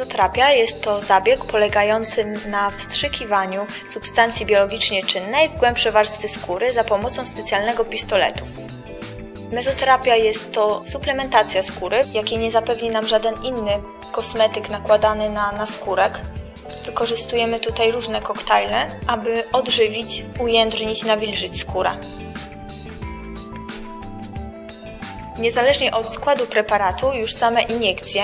Mezoterapia jest to zabieg polegający na wstrzykiwaniu substancji biologicznie czynnej w głębsze warstwy skóry za pomocą specjalnego pistoletu. Mezoterapia jest to suplementacja skóry, jakiej nie zapewni nam żaden inny kosmetyk nakładany na, na skórek. Wykorzystujemy tutaj różne koktajle, aby odżywić, ujędrnić, nawilżyć skórę. Niezależnie od składu preparatu, już same iniekcje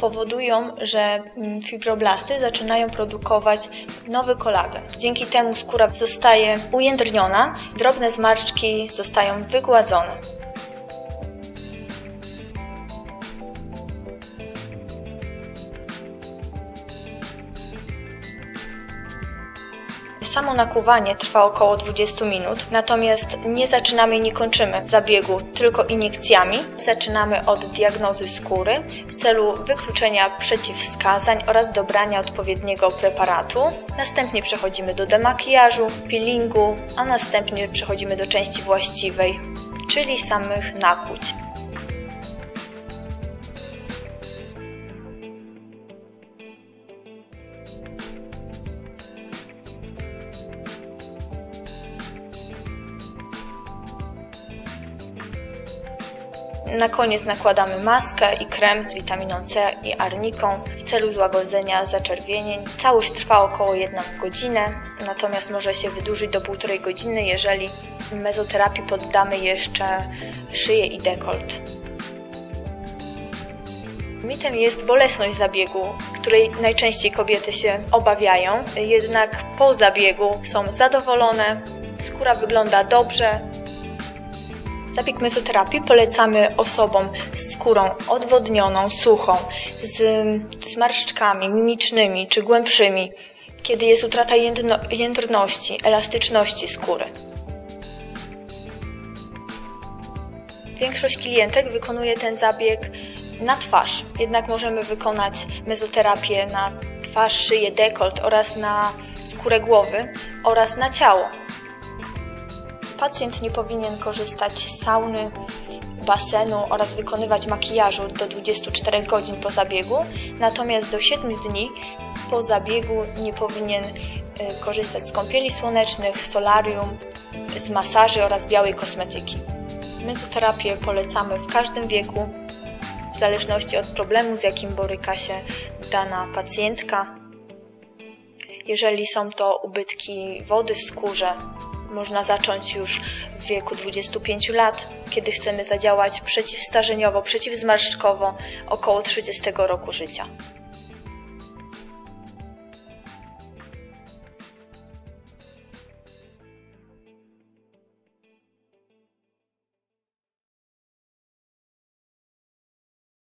powodują, że mm, fibroblasty zaczynają produkować nowy kolagen. Dzięki temu skóra zostaje ujędrniona, drobne zmarszczki zostają wygładzone. Samo nakuwanie trwa około 20 minut, natomiast nie zaczynamy i nie kończymy zabiegu tylko iniekcjami. Zaczynamy od diagnozy skóry w celu wykluczenia przeciwwskazań oraz dobrania odpowiedniego preparatu. Następnie przechodzimy do demakijażu, peelingu, a następnie przechodzimy do części właściwej, czyli samych nakłuć. Na koniec nakładamy maskę i krem z witaminą C i arniką w celu złagodzenia zaczerwienień. Całość trwa około 1 godzinę, natomiast może się wydłużyć do 1,5 godziny, jeżeli mezoterapii poddamy jeszcze szyję i dekolt. Mitem jest bolesność zabiegu, której najczęściej kobiety się obawiają, jednak po zabiegu są zadowolone, skóra wygląda dobrze, Zabieg mezoterapii polecamy osobom z skórą odwodnioną, suchą, z zmarszczkami mimicznymi czy głębszymi, kiedy jest utrata jędrności, elastyczności skóry. Większość klientek wykonuje ten zabieg na twarz, jednak możemy wykonać mezoterapię na twarz, szyję, dekolt oraz na skórę głowy oraz na ciało. Pacjent nie powinien korzystać z sauny, basenu oraz wykonywać makijażu do 24 godzin po zabiegu, natomiast do 7 dni po zabiegu nie powinien y, korzystać z kąpieli słonecznych, solarium, z masaży oraz białej kosmetyki. Mezoterapię polecamy w każdym wieku, w zależności od problemu, z jakim boryka się dana pacjentka. Jeżeli są to ubytki wody w skórze, można zacząć już w wieku 25 lat, kiedy chcemy zadziałać przeciwstarzeniowo, przeciwzmarszczkowo około 30 roku życia.